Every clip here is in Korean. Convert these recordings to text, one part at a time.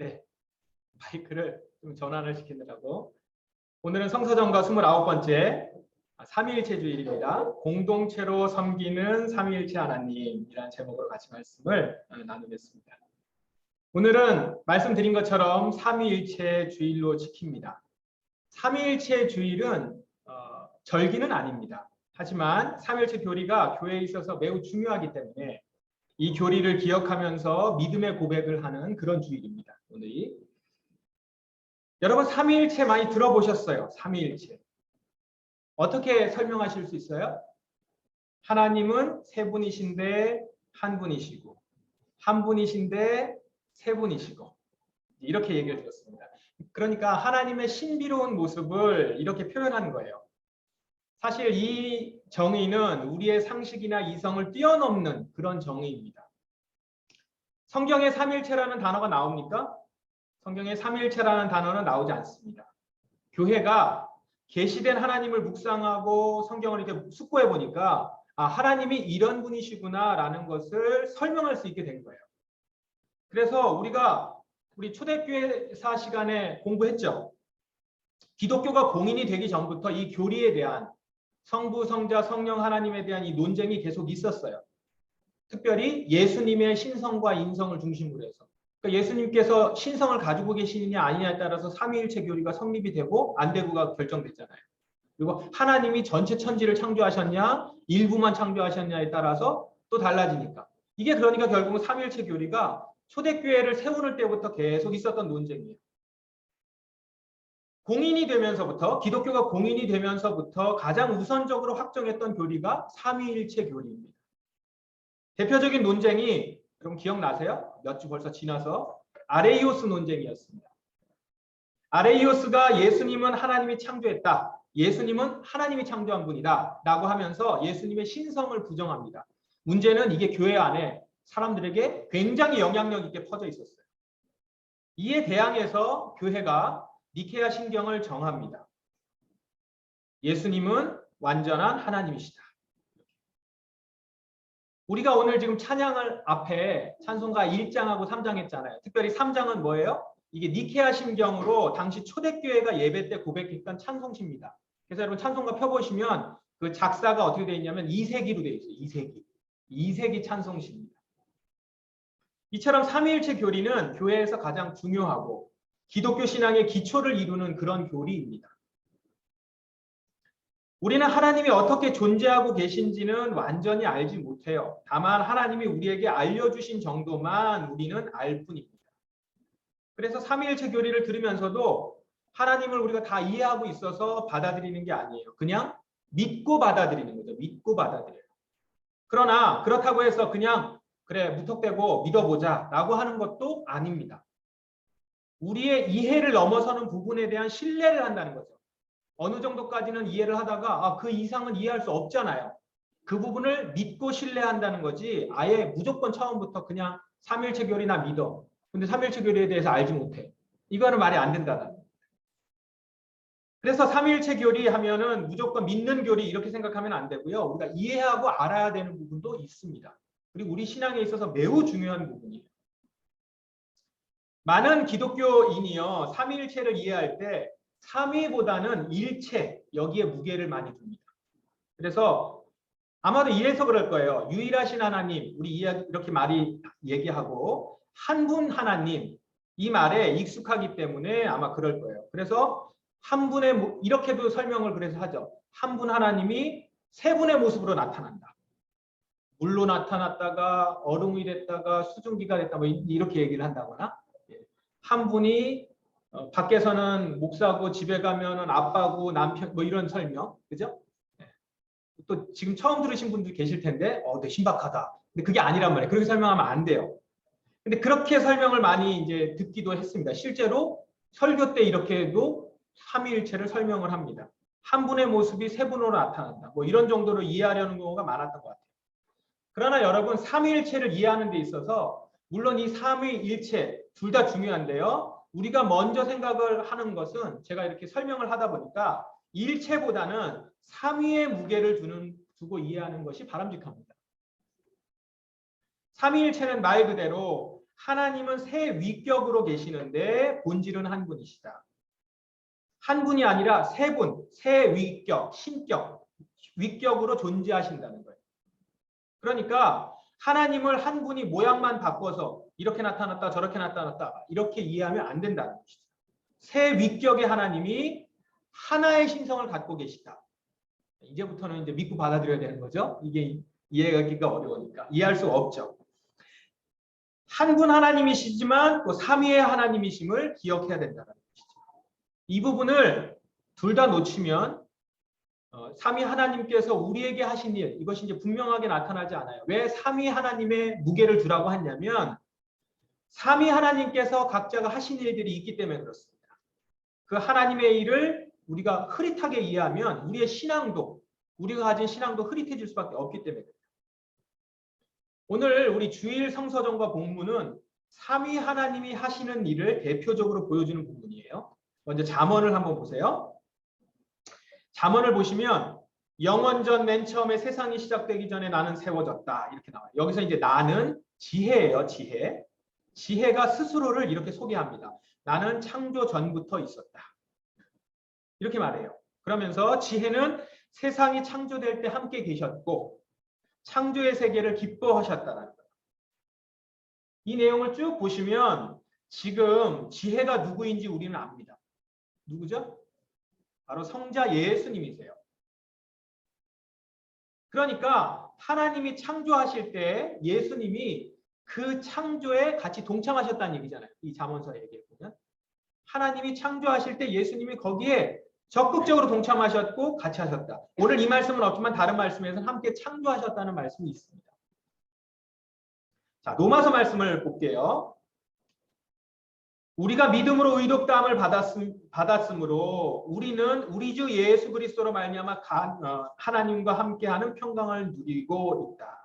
네. 마이크를 좀 전환을 시키느라고. 오늘은 성서정과 29번째 삼위일체 주일입니다. 공동체로 섬기는 삼위일체 하나님이라는 제목으로 같이 말씀을 어, 나누겠습니다. 오늘은 말씀드린 것처럼 삼위일체 주일로 지킵니다. 삼위일체 주일은 어, 절기는 아닙니다. 하지만 삼위일체 교리가 교회에 있어서 매우 중요하기 때문에 이 교리를 기억하면서 믿음의 고백을 하는 그런 주일입니다. 오늘이 여러분 삼위일체 많이 들어보셨어요. 삼위일체 어떻게 설명하실 수 있어요? 하나님은 세 분이신데 한 분이시고 한 분이신데 세 분이시고 이렇게 얘기를 드렸습니다. 그러니까 하나님의 신비로운 모습을 이렇게 표현하는 거예요. 사실 이 정의는 우리의 상식이나 이성을 뛰어넘는 그런 정의입니다. 성경에 삼일체라는 단어가 나옵니까? 성경에 삼일체라는 단어는 나오지 않습니다. 교회가 계시된 하나님을 묵상하고 성경을 이렇게 숙고해 보니까 아, 하나님이 이런 분이시구나라는 것을 설명할 수 있게 된 거예요. 그래서 우리가 우리 초대교회사 시간에 공부했죠. 기독교가 공인이 되기 전부터 이 교리에 대한 성부, 성자, 성령 하나님에 대한 이 논쟁이 계속 있었어요. 특별히 예수님의 신성과 인성을 중심으로 해서. 그러니까 예수님께서 신성을 가지고 계시느냐 아니냐에 따라서 삼위일체 교리가 성립이 되고 안 되고가 결정됐잖아요. 그리고 하나님이 전체 천지를 창조하셨냐, 일부만 창조하셨냐에 따라서 또 달라지니까. 이게 그러니까 결국은 삼위일체 교리가 초대교회를 세우는 때부터 계속 있었던 논쟁이에요. 공인이 되면서부터 기독교가 공인이 되면서부터 가장 우선적으로 확정했던 교리가 삼위일체 교리입니다. 대표적인 논쟁이 여러분 기억나세요? 몇 주 벌써 지나서 아레이오스 논쟁이었습니다. 아레이오스가 예수님은 하나님이 창조했다. 예수님은 하나님이 창조한 분이다. 라고 하면서 예수님의 신성을 부정합니다. 문제는 이게 교회 안에 사람들에게 굉장히 영향력 있게 퍼져 있었어요. 이에 대항해서 교회가 니케아 신경을 정합니다. 예수님은 완전한 하나님이시다. 우리가 오늘 지금 찬양을 앞에 찬송가 1장하고 3장 했잖아요. 특별히 3장은 뭐예요? 이게 니케아 신경으로 당시 초대교회가 예배 때 고백했던 찬송시입니다. 그래서 여러분 찬송가 펴보시면 그 작사가 어떻게 되어 있냐면 2세기로 되어 있어요. 2세기. 2세기 찬송시입니다. 이처럼 삼위일체 교리는 교회에서 가장 중요하고 기독교 신앙의 기초를 이루는 그런 교리입니다. 우리는 하나님이 어떻게 존재하고 계신지는 완전히 알지 못해요. 다만 하나님이 우리에게 알려주신 정도만 우리는 알 뿐입니다. 그래서 삼위일체 교리를 들으면서도 하나님을 우리가 다 이해하고 있어서 받아들이는 게 아니에요. 그냥 믿고 받아들이는 거죠. 믿고 받아들여요. 그러나 그렇다고 해서 그냥 그래 무턱대고 믿어보자 라고 하는 것도 아닙니다. 우리의 이해를 넘어서는 부분에 대한 신뢰를 한다는 거죠. 어느 정도까지는 이해를 하다가 아, 그 이상은 이해할 수 없잖아요. 그 부분을 믿고 신뢰한다는 거지 아예 무조건 처음부터 그냥 삼일체 교리나 믿어. 근데 삼일체 교리에 대해서 알지 못해. 이거는 말이 안 된다는 그래서 삼일체 교리 하면은 무조건 믿는 교리 이렇게 생각하면 안 되고요. 우리가 이해하고 알아야 되는 부분도 있습니다. 그리고 우리 신앙에 있어서 매우 중요한 부분이에요. 많은 기독교인이요. 삼일체를 이해할 때 삼위보다는 일체 여기에 무게를 많이 둡니다. 그래서 아마도 이래서 그럴 거예요. 유일하신 하나님 우리 이렇게 말이 얘기하고 한 분 하나님 이 말에 익숙하기 때문에 아마 그럴 거예요. 그래서 한 분의 이렇게도 설명을 그래서 하죠. 한 분 하나님이 세 분의 모습으로 나타난다. 물로 나타났다가 얼음 이 됐다가 수증기가 됐다 뭐 이렇게 얘기를 한다거나 예. 한 분이 어, 밖에서는 목사고 집에 가면은 아빠고 남편 뭐 이런 설명 그죠? 네. 또 지금 처음 들으신 분들 계실 텐데 어, 네, 신박하다. 근데 그게 아니란 말이에요. 그렇게 설명하면 안 돼요. 근데 그렇게 설명을 많이 이제 듣기도 했습니다. 실제로 설교 때 이렇게도 삼위일체를 설명을 합니다. 한 분의 모습이 세 분으로 나타난다. 뭐 이런 정도로 이해하려는 경우가 많았던 것 같아요. 그러나 여러분 삼위일체를 이해하는 데 있어서 물론 이 삼위일체 둘 다 중요한데요. 우리가 먼저 생각을 하는 것은 제가 이렇게 설명을 하다 보니까 일체보다는 3위의 무게를 두는, 두고 이해하는 것이 바람직합니다. 삼위일체는 말 그대로 하나님은 새 위격으로 계시는데 본질은 한 분이시다. 한 분이 아니라 세 분, 새 위격, 신격, 위격으로 존재하신다는 거예요. 그러니까 하나님을 한 분이 모양만 바꿔서 이렇게 나타났다 저렇게 나타났다 이렇게 이해하면 안 된다는 것이죠. 새 위격의 하나님이 하나의 신성을 갖고 계시다. 이제부터는 이제 믿고 받아들여야 되는 거죠. 이게 이해하기가 어려우니까 이해할 수 없죠. 한 분 하나님이시지만 또 삼위의 하나님이심을 기억해야 된다는 것이죠. 이 부분을 둘 다 놓치면 어, 삼위 하나님께서 우리에게 하신 일 이것이 이제 분명하게 나타나지 않아요. 왜 삼위 하나님의 무게를 두라고 하냐면 삼위 하나님께서 각자가 하신 일들이 있기 때문에 그렇습니다. 그 하나님의 일을 우리가 흐릿하게 이해하면 우리의 신앙도 우리가 가진 신앙도 흐릿해질 수밖에 없기 때문에 그래요. 오늘 우리 주일 성서정과 본문은 삼위 하나님이 하시는 일을 대표적으로 보여주는 부분이에요. 먼저 잠언을 한번 보세요. 잠언을 보시면 영원전 맨 처음에 세상이 시작되기 전에 나는 세워졌다 이렇게 나와요. 여기서 이제 나는 지혜예요, 지혜. 지혜가 스스로를 이렇게 소개합니다. 나는 창조 전부터 있었다. 이렇게 말해요. 그러면서 지혜는 세상이 창조될 때 함께 계셨고 창조의 세계를 기뻐하셨다는 거예요. 이 내용을 쭉 보시면 지금 지혜가 누구인지 우리는 압니다. 누구죠? 바로 성자 예수님이세요. 그러니까 하나님이 창조하실 때 예수님이 그 창조에 같이 동참하셨다는 얘기잖아요. 이 잠언서에 얘기해 보면 하나님이 창조하실 때 예수님이 거기에 적극적으로 동참하셨고 같이 하셨다. 오늘 이 말씀은 없지만 다른 말씀에서는 함께 창조하셨다는 말씀이 있습니다. 자, 로마서 말씀을 볼게요. 우리가 믿음으로 의롭다함을 받았음, 받았으므로 우리는 우리 주 예수 그리스도로 말미암아 어, 하나님과 함께하는 평강을 누리고 있다.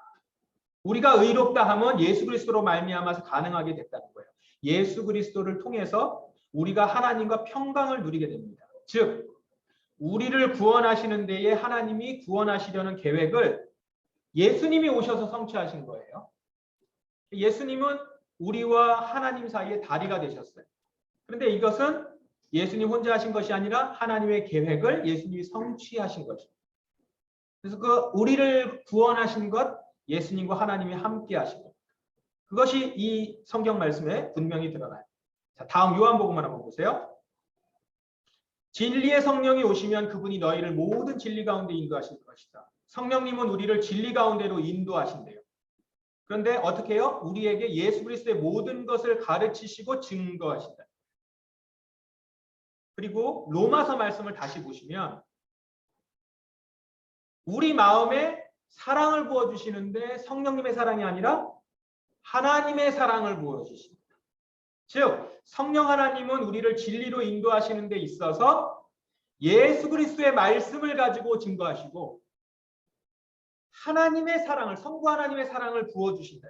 우리가 의롭다 함은 예수 그리스도로 말미암아서 가능하게 됐다는 거예요. 예수 그리스도를 통해서 우리가 하나님과 평강을 누리게 됩니다. 즉 우리를 구원하시는 데에 하나님이 구원하시려는 계획을 예수님이 오셔서 성취하신 거예요. 예수님은 우리와 하나님 사이에 다리가 되셨어요. 그런데 이것은 예수님 혼자 하신 것이 아니라 하나님의 계획을 예수님이 성취하신 것입니다. 그래서 그 우리를 구원하신 것 예수님과 하나님이 함께 것. 그것이 이 성경 말씀에 분명히 드러나요. 자, 다음 요한복음을 한번 보세요. 진리의 성령이 오시면 그분이 너희를 모든 진리 가운데 인도하실 것이다. 성령님은 우리를 진리 가운데로 인도하신대요. 그런데 어떻게 해요? 우리에게 예수 그리스도의 모든 것을 가르치시고 증거하신다. 그리고 로마서 말씀을 다시 보시면 우리 마음에 사랑을 부어주시는데 성령님의 사랑이 아니라 하나님의 사랑을 부어주십니다. 즉 성령 하나님은 우리를 진리로 인도하시는 데 있어서 예수 그리스도의 말씀을 가지고 증거하시고 하나님의 사랑을 성부 하나님의 사랑을 부어 주신다.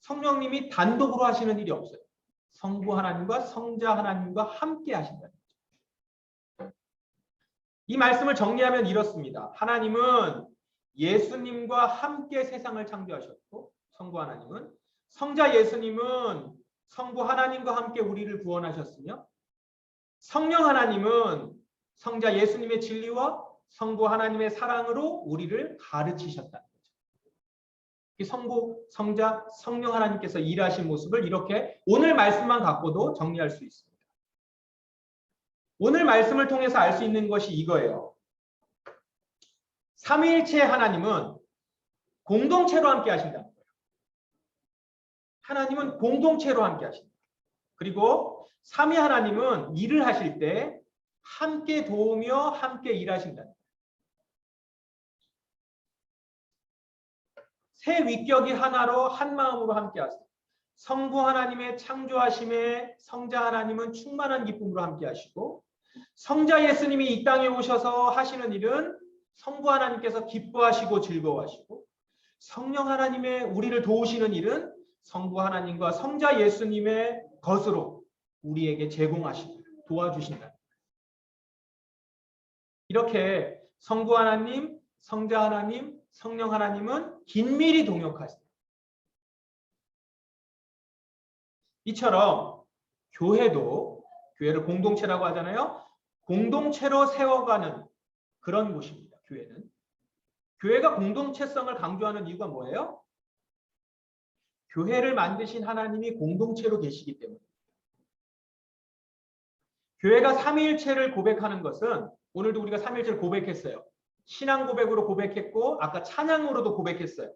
성령님이 단독으로 하시는 일이 없어요. 성부 하나님과 성자 하나님과 함께 하신다. 이 말씀을 정리하면 이렇습니다. 하나님은 예수님과 함께 세상을 창조하셨고 성부 하나님은 성자 예수님은 성부 하나님과 함께 우리를 구원하셨으며 성령 하나님은 성자 예수님의 진리와 성부 하나님의 사랑으로 우리를 가르치셨다는 거죠. 성부, 성자, 성령 하나님께서 일하신 모습을 이렇게 오늘 말씀만 갖고도 정리할 수 있습니다. 오늘 말씀을 통해서 알 수 있는 것이 이거예요. 삼위일체 하나님은 공동체로 함께 하신다는 거예요. 하나님은 공동체로 함께 하신다. 그리고 삼위 하나님은 일을 하실 때 함께 도우며 함께 일하신다. 새 위격이 하나로 한 마음으로 함께 하세요. 성부 하나님의 창조하심에 성자 하나님은 충만한 기쁨으로 함께 하시고 성자 예수님이 이 땅에 오셔서 하시는 일은 성부 하나님께서 기뻐하시고 즐거워하시고 성령 하나님의 우리를 도우시는 일은 성부 하나님과 성자 예수님의 것으로 우리에게 제공하시고 도와주신다. 이렇게 성부 하나님, 성자 하나님, 성령 하나님은 긴밀히 동역하십니다. 이처럼 교회도 교회를 공동체라고 하잖아요. 공동체로 세워가는 그런 곳입니다. 교회는. 교회가 공동체성을 강조하는 이유가 뭐예요? 교회를 만드신 하나님이 공동체로 계시기 때문에. 교회가 삼위일체를 고백하는 것은 오늘도 우리가 삼위일체를 고백했어요. 신앙 고백으로 고백했고 아까 찬양으로도 고백했어요.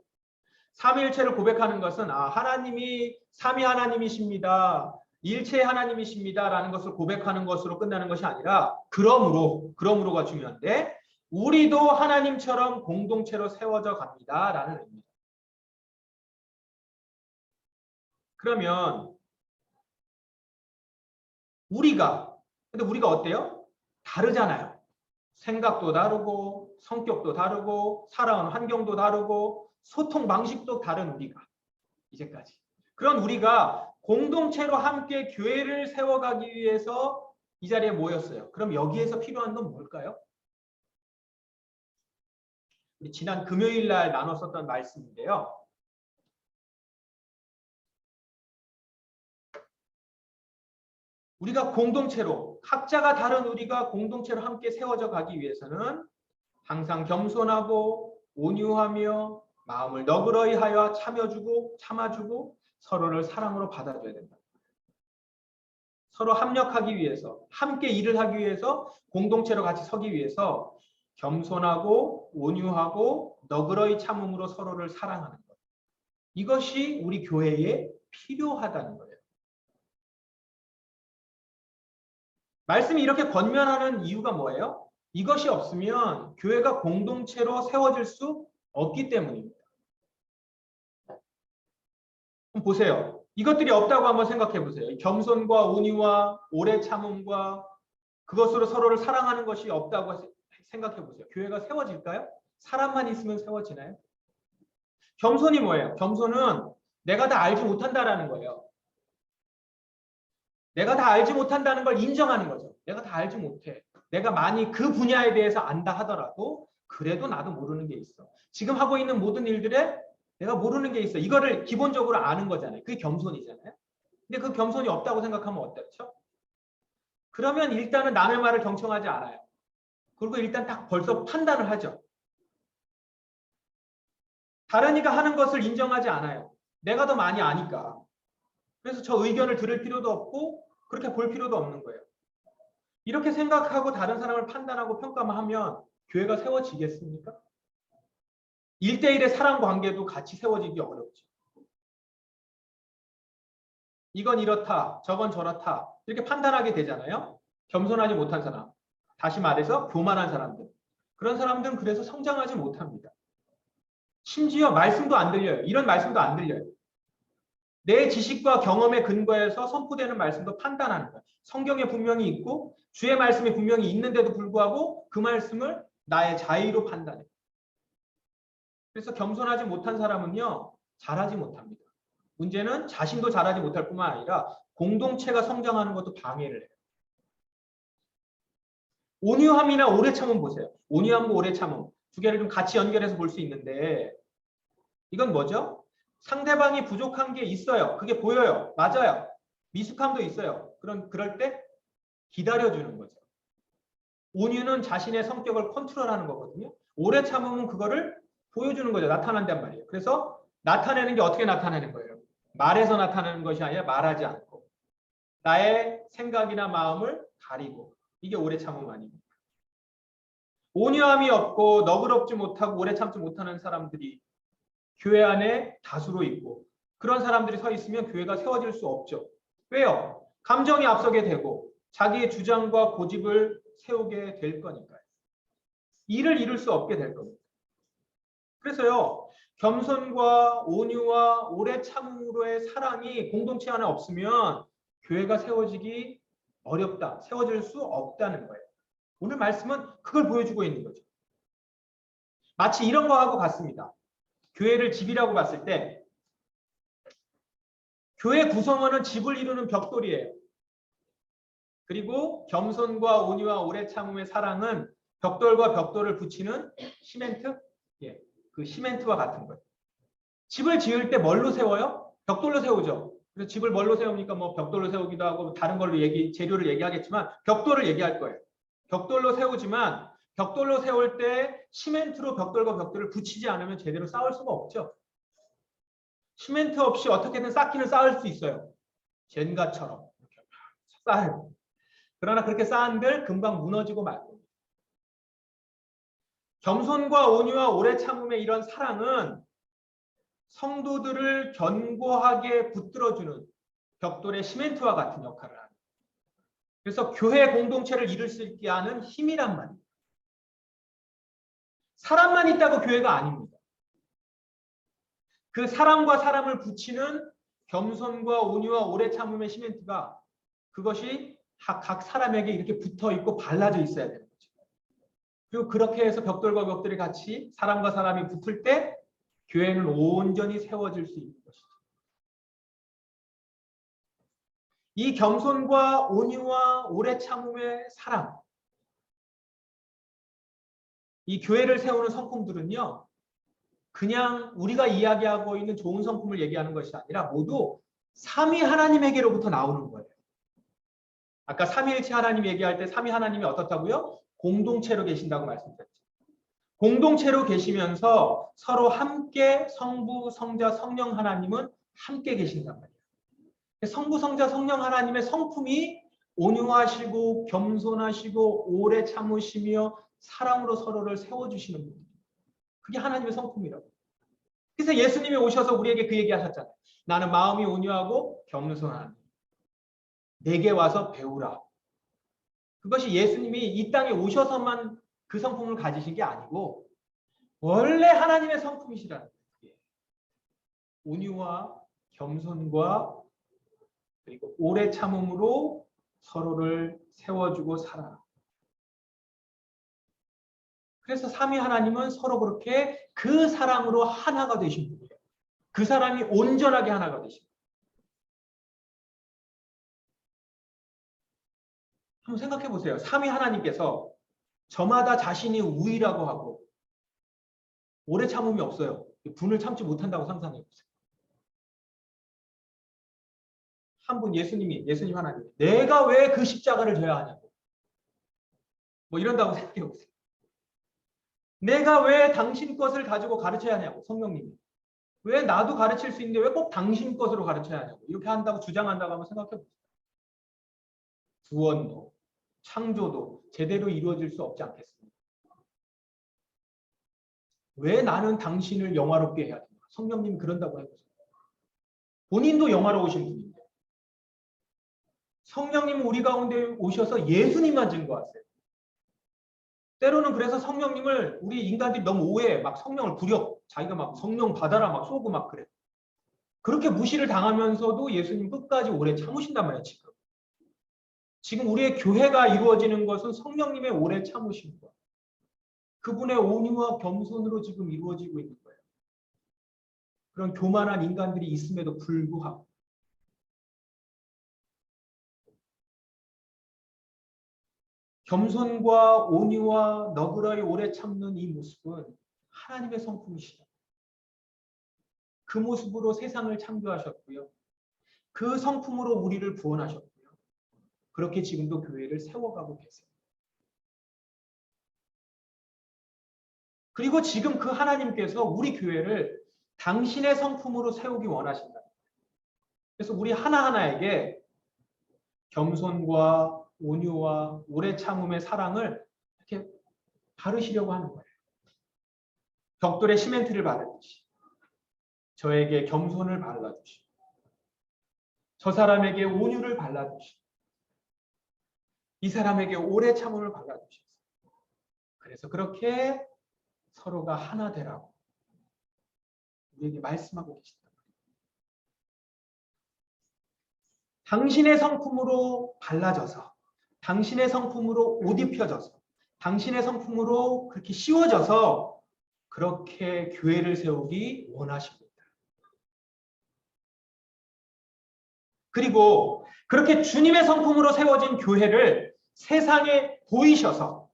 삼위일체를 고백하는 것은 아 하나님이 삼위 하나님이십니다. 일체 하나님이십니다라는 것을 고백하는 것으로 끝나는 것이 아니라 그러므로 그러므로가 중요한데 우리도 하나님처럼 공동체로 세워져 갑니다라는 의미입니다. 그러면 우리가 근데 우리가 어때요? 다르잖아요. 생각도 다르고 성격도 다르고 살아온 환경도 다르고 소통 방식도 다른 우리가 이제까지 그런 우리가 공동체로 함께 교회를 세워가기 위해서 이 자리에 모였어요. 그럼 여기에서 필요한 건 뭘까요? 우리 지난 금요일 날 나눴었던 말씀인데요. 우리가 공동체로 각자가 다른 우리가 공동체로 함께 세워져 가기 위해서는 항상 겸손하고 온유하며 마음을 너그러이 하여 참여주고 참아주고 서로를 사랑으로 받아줘야 된다. 서로 합력하기 위해서 함께 일을 하기 위해서 공동체로 같이 서기 위해서 겸손하고 온유하고 너그러이 참음으로 서로를 사랑하는 것. 이것이 우리 교회에 필요하다는 거예요. 말씀이 이렇게 권면하는 이유가 뭐예요? 이것이 없으면 교회가 공동체로 세워질 수 없기 때문입니다. 보세요. 이것들이 없다고 한번 생각해 보세요. 겸손과 온유와 오래 참음과 그것으로 서로를 사랑하는 것이 없다고 생각해 보세요. 교회가 세워질까요? 사람만 있으면 세워지나요? 겸손이 뭐예요? 겸손은 내가 다 알지 못한다라는 거예요. 내가 다 알지 못한다는 걸 인정하는 거죠. 내가 다 알지 못해. 내가 많이 그 분야에 대해서 안다 하더라도 그래도 나도 모르는 게 있어. 지금 하고 있는 모든 일들에 내가 모르는 게 있어. 이거를 기본적으로 아는 거잖아요. 그게 겸손이잖아요. 근데 그 겸손이 없다고 생각하면 어떻죠? 그러면 일단은 남의 말을 경청하지 않아요. 그리고 일단 딱 벌써 판단을 하죠. 다른 이가 하는 것을 인정하지 않아요. 내가 더 많이 아니까. 그래서 저 의견을 들을 필요도 없고 그렇게 볼 필요도 없는 거예요. 이렇게 생각하고 다른 사람을 판단하고 평가만 하면 교회가 세워지겠습니까? 1대1의 사랑 관계도 같이 세워지기 어렵죠. 이건 이렇다, 저건 저렇다 이렇게 판단하게 되잖아요. 겸손하지 못한 사람, 다시 말해서 교만한 사람들. 그런 사람들은 그래서 성장하지 못합니다. 심지어 말씀도 안 들려요. 이런 말씀도 안 들려요. 내 지식과 경험에 근거해서 선포되는 말씀도 판단하는 거예요. 성경에 분명히 있고 주의 말씀이 분명히 있는데도 불구하고 그 말씀을 나의 자의로 판단해. 그래서 겸손하지 못한 사람은요. 잘하지 못합니다. 문제는 자신도 잘하지 못할 뿐만 아니라 공동체가 성장하는 것도 방해를 해요. 온유함이나 오래 참음 보세요. 온유함과 오래 참음 두 개를 좀 같이 연결해서 볼 수 있는데 이건 뭐죠? 상대방이 부족한 게 있어요. 그게 보여요. 맞아요. 미숙함도 있어요. 그런 그럴 때 기다려주는 거죠. 온유는 자신의 성격을 컨트롤하는 거거든요. 오래 참으면 그거를 보여주는 거죠. 나타난단 말이에요. 그래서 나타내는 게 어떻게 나타내는 거예요? 말해서 나타내는 것이 아니라 말하지 않고 나의 생각이나 마음을 가리고 이게 오래 참음 아닙니까? 온유함이 없고 너그럽지 못하고 오래 참지 못하는 사람들이 교회 안에 다수로 있고 그런 사람들이 서 있으면 교회가 세워질 수 없죠. 왜요? 감정이 앞서게 되고 자기의 주장과 고집을 세우게 될 거니까요. 일을 이룰 수 없게 될 겁니다. 그래서요. 겸손과 온유와 오래 참음으로의 사랑이 공동체 안에 없으면 교회가 세워지기 어렵다. 세워질 수 없다는 거예요. 오늘 말씀은 그걸 보여주고 있는 거죠. 마치 이런 거하고 같습니다. 교회를 집이라고 봤을 때 교회 구성원은 집을 이루는 벽돌이에요. 그리고 겸손과 온유와 오래 참음의 사랑은 벽돌과 벽돌을 붙이는 시멘트? 예, 그 시멘트와 같은 거예요. 집을 지을 때 뭘로 세워요? 벽돌로 세우죠. 그래서 집을 뭘로 세웁니까? 뭐 벽돌로 세우기도 하고 다른 걸로 얘기 재료를 얘기하겠지만 벽돌을 얘기할 거예요. 벽돌로 세우지만 벽돌로 세울 때 시멘트로 벽돌과 벽돌을 붙이지 않으면 제대로 쌓을 수가 없죠. 시멘트 없이 어떻게든 쌓기는 쌓을 수 있어요. 젠가처럼 쌓아요. 그러나 그렇게 쌓은들 금방 무너지고 말 겁니다. 겸손과 온유와 오래 참음의 이런 사랑은 성도들을 견고하게 붙들어주는 벽돌의 시멘트와 같은 역할을 합니다. 그래서 교회 공동체를 이룰 수 있게 하는 힘이란 말입니다. 사람만 있다고 교회가 아닙니다. 그 사람과 사람을 붙이는 겸손과 온유와 오래 참음의 시멘트가 그것이 각 사람에게 이렇게 붙어 있고 발라져 있어야 거죠. 그리고 그렇게 해서 벽돌과 벽돌이 같이 사람과 사람이 붙을 때 교회는 온전히 세워질 수 있는 것이죠. 이 겸손과 온유와 오래 참음의 사랑, 이 교회를 세우는 성품들은요, 그냥 우리가 이야기하고 있는 좋은 성품을 얘기하는 것이 아니라 모두 삼위 하나님에게로부터 나오는 거예요. 아까 삼위일체 하나님 얘기할 때 삼위 하나님이 어떻다고요? 공동체로 계신다고 말씀드렸죠. 공동체로 계시면서 서로 함께 성부, 성자, 성령 하나님은 함께 계신단 말이에요. 성부, 성자, 성령 하나님의 성품이 온유하시고 겸손하시고 오래 참으시며 사랑으로 서로를 세워주시는 분. 그게 하나님의 성품이라고. 그래서 예수님이 오셔서 우리에게 그 얘기 하셨잖아요. 나는 마음이 온유하고 겸손한 내게 와서 배우라. 그것이 예수님이 이 땅에 오셔서만 그 성품을 가지신 게 아니고 원래 하나님의 성품이시라는 거예요. 온유와 겸손과 그리고 오래 참음으로 서로를 세워주고 살아. 그래서 삼위 하나님은 서로 그렇게 그 사랑으로 하나가 되신 분이에요. 그 사람이 온전하게 하나가 되신 분이에요. 한번 생각해 보세요. 삼위 하나님께서 저마다 자신이 우위라고 하고 오래 참음이 없어요. 분을 참지 못한다고 상상해 보세요. 한 분 예수님이 예수님 하나님 내가 왜 그 십자가를 져야 하냐고 뭐 이런다고 생각해 보세요. 내가 왜 당신 것을 가지고 가르쳐야 하냐고 성령님이 왜 나도 가르칠 수 있는데 왜 꼭 당신 것으로 가르쳐야 하냐고 이렇게 한다고 주장한다고 한번 생각해 보세요. 구원도 창조도 제대로 이루어질 수 없지 않겠습니까? 왜 나는 당신을 영화롭게 해야 되나? 성령님 그런다고 해보세요. 본인도 영화로우신 분인데 성령님은 우리 가운데 오셔서 예수님만 증거하세요. 때로는 그래서 성령님을 우리 인간들이 너무 오해해. 막 성령을 부려. 자기가 막 성령 받아라 막 쏘고 막 그래. 그렇게 무시를 당하면서도 예수님 끝까지 오래 참으신단 말이에요, 지금. 지금 우리의 교회가 이루어지는 것은 성령님의 오래 참으심과 그분의 온유와 겸손으로 지금 이루어지고 있는 거예요. 그런 교만한 인간들이 있음에도 불구하고 겸손과 온유와 너그러이 오래 참는 이 모습은 하나님의 성품이시다. 그 모습으로 세상을 창조하셨고요. 그 성품으로 우리를 구원하셨고 그렇게 지금도 교회를 세워가고 계세요. 그리고 지금 그 하나님께서 우리 교회를 당신의 성품으로 세우기 원하신다. 그래서 우리 하나하나에게 겸손과 온유와 오래 참음의 사랑을 이렇게 바르시려고 하는 거예요. 벽돌에 시멘트를 바르듯이 저에게 겸손을 발라주시고 저 사람에게 온유를 발라주시고 이 사람에게 오래 참음을 발라주셨어요. 그래서 그렇게 서로가 하나 되라고 우리에게 말씀하고 계신다. 당신의 성품으로 발라져서 당신의 성품으로 옷 입혀져서 당신의 성품으로 그렇게 씌워져서 그렇게 교회를 세우기 원하십니다. 그리고 그렇게 주님의 성품으로 세워진 교회를 세상에 보이셔서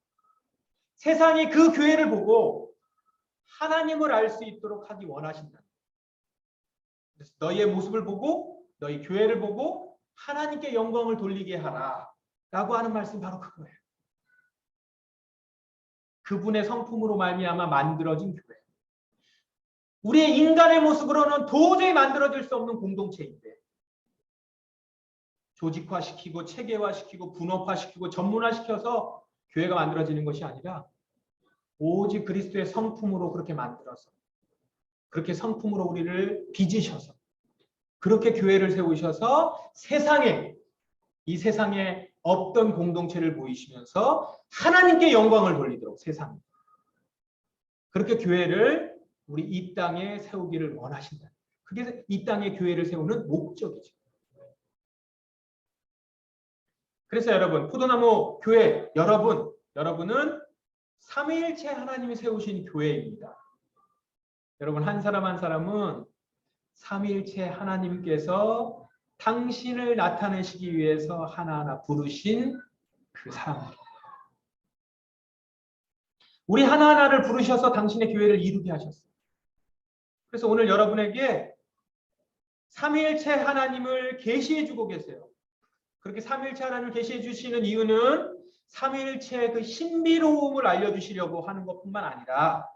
세상이 그 교회를 보고 하나님을 알 수 있도록 하기 원하신다. 그래서 너희의 모습을 보고 너희 교회를 보고 하나님께 영광을 돌리게 하라. 라고 하는 말씀 바로 그거예요. 그분의 성품으로 말미암아 만들어진 교회. 우리의 인간의 모습으로는 도저히 만들어질 수 없는 공동체인데 조직화시키고 체계화시키고 분업화시키고 전문화시켜서 교회가 만들어지는 것이 아니라 오직 그리스도의 성품으로 그렇게 만들어서 그렇게 성품으로 우리를 빚으셔서 그렇게 교회를 세우셔서 세상에 이 세상에 없던 공동체를 보이시면서 하나님께 영광을 돌리도록 세상 그렇게 교회를 우리 이 땅에 세우기를 원하신다. 그게 이 땅에 교회를 세우는 목적이죠. 그래서 여러분 포도나무 교회 여러분 여러분은 삼위일체 하나님이 세우신 교회입니다. 여러분 한 사람 한 사람은 삼위일체 하나님께서 당신을 나타내시기 위해서 하나하나 부르신 그 사람들. 우리 하나하나를 부르셔서 당신의 교회를 이루게 하셨어요. 그래서 오늘 여러분에게 삼위일체 하나님을 계시해 주고 계세요. 그렇게 삼위일체 하나님을 계시해 주시는 이유는 삼위일체의 그 신비로움을 알려주시려고 하는 것뿐만 아니라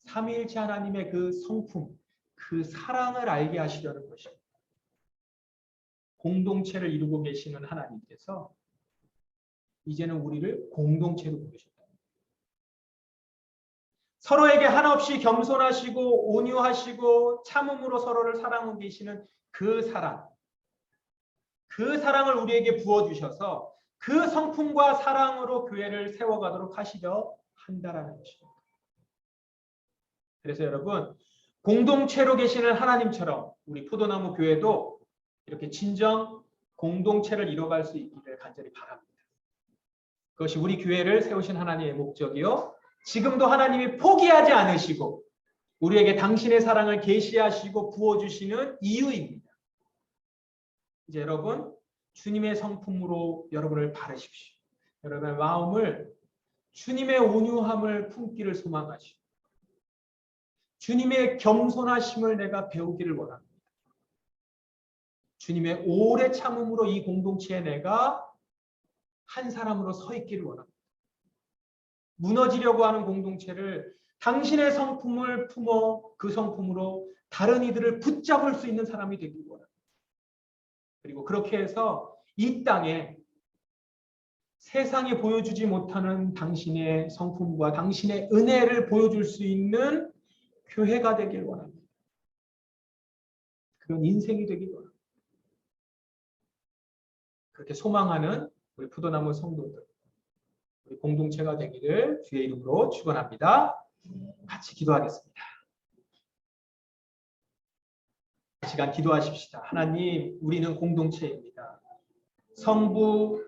삼위일체 하나님의 그 성품, 그 사랑을 알게 하시려는 것입니다. 공동체를 이루고 계시는 하나님께서 이제는 우리를 공동체로 부르셨다. 서로에게 한없이 겸손하시고 온유하시고 참음으로 서로를 사랑하고 계시는 그 사랑, 그 사랑을 우리에게 부어주셔서 그 성품과 사랑으로 교회를 세워가도록 하시려 한다라는 것입니다. 그래서 여러분 공동체로 계시는 하나님처럼 우리 포도나무 교회도 이렇게 진정 공동체를 이뤄갈 수 있기를 간절히 바랍니다. 그것이 우리 교회를 세우신 하나님의 목적이요. 지금도 하나님이 포기하지 않으시고 우리에게 당신의 사랑을 계시하시고 부어주시는 이유입니다. 이제 여러분 주님의 성품으로 여러분을 바르십시오. 여러분의 마음을 주님의 온유함을 품기를 소망하시고 주님의 겸손하심을 내가 배우기를 원합니다. 주님의 오래 참음으로 이 공동체에 내가 한 사람으로 서 있기를 원합니다. 무너지려고 하는 공동체를 당신의 성품을 품어 그 성품으로 다른 이들을 붙잡을 수 있는 사람이 원합니다. 그리고 그렇게 해서 이 땅에 세상에 보여주지 못하는 당신의 성품과 당신의 은혜를 보여줄 수 있는 교회가 되길 원합니다. 그런 인생이 되길 원합니다. 그렇게 소망하는 우리 푸도나무 성도들, 우리 공동체가 되기를 주의 이름으로 축원합니다. 같이 기도하겠습니다. 시간 기도하십시다. 하나님, 우리는 공동체입니다. 성부,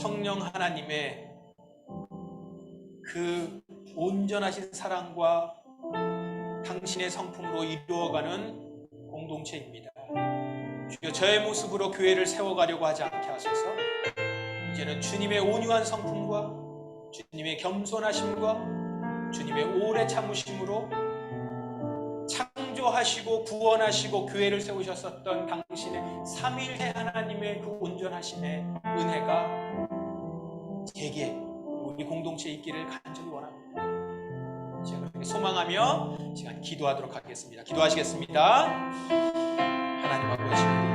성령 하나님의 그 온전하신 사랑과 당신의 성품으로 이루어가는 공동체입니다. 주여 저의 모습으로 교회를 세워가려고 하지 않게 하소서. 이제는 주님의 온유한 성품과 주님의 겸손하심과 주님의 오래 참으심으로 창조하시고 구원하시고 교회를 세우셨었던 당신의 삼일체 하나님의 그 온전하심의 은혜가 제게 우리 공동체에 있기를 간절히 원합니다. 제가 그렇게 소망하며 시간 기도하도록 하겠습니다. 기도하시겠습니다. 하나님 아버지